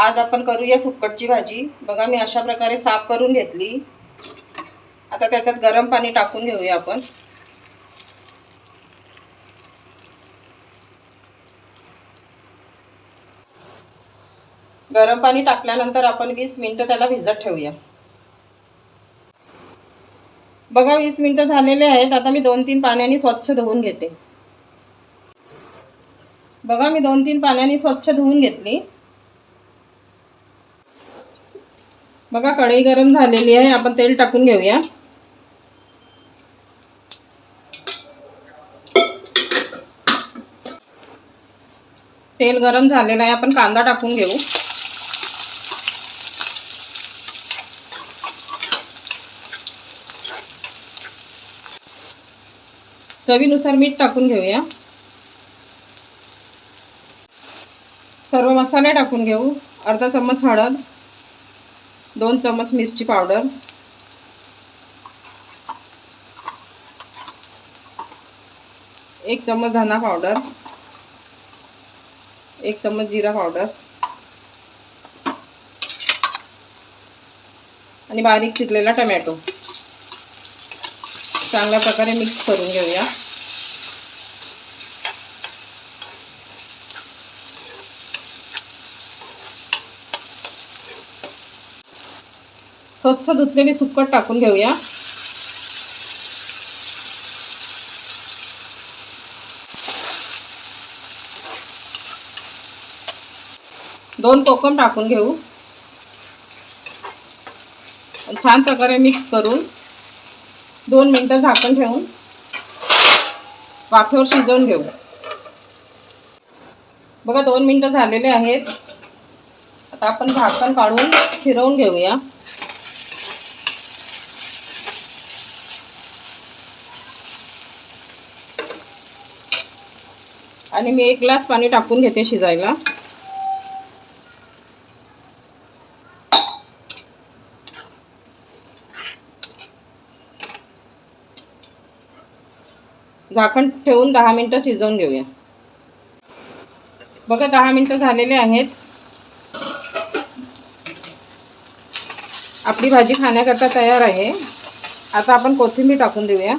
आज आपण करूया सुक्कटची भाजी. बघा मी अशा प्रकारे साफ करून घेतली. आता त्याच्यात गरम पाणी टाकून घेऊया आपण. गरम पाणी टाकल्यानंतर आपण वीस मिनटं त्याला भिजत ठेवूया. बघा वीस मिनटं झालेले आहेत. आता मी दोन तीन पाण्याने स्वच्छ धुवून घेते. बघा मी दोन तीन पाण्याने स्वच्छ धुवून घेतली. बघा कढई गरम झालेली आहे. आपण तेल टाकून घेऊया. तेल गरम झालेलं आहे. आपण कांदा टाकून घेऊ. चवीनुसार मीठ टाकून घेऊया. सर्व मसाले टाकून घेऊ. अर्धा चम्मच हळद. दोन चमच मिरची पावडर. एक चमच धना पावडर. एक चमच जिरा पावडर. आणि बारीक चिरलेला टमॅटो. चांगल्या प्रकारे मिक्स करून घेऊया. स्वच्छ धुतलेली सुकट टाकून घेऊया. दोन कोकम टाकून घेऊ. छान प्रकारे मिक्स करून दोन मिनटं झाकण ठेवून वाफेवर शिजवून घेऊ. बघा दोन मिनटं झालेले आहेत. आता आपण झाकण काढून फिरवून घेऊया. आणि मी एक ग्लास पाणी टाकून घेते शिजायला. झाकण ठेवून दहा मिनटं शिजवून घेऊया. बघा दहा मिनटं झालेले आहेत. आपली भाजी खाण्याकरता तयार आहे. आता आपण कोथिंबीर टाकून देऊया.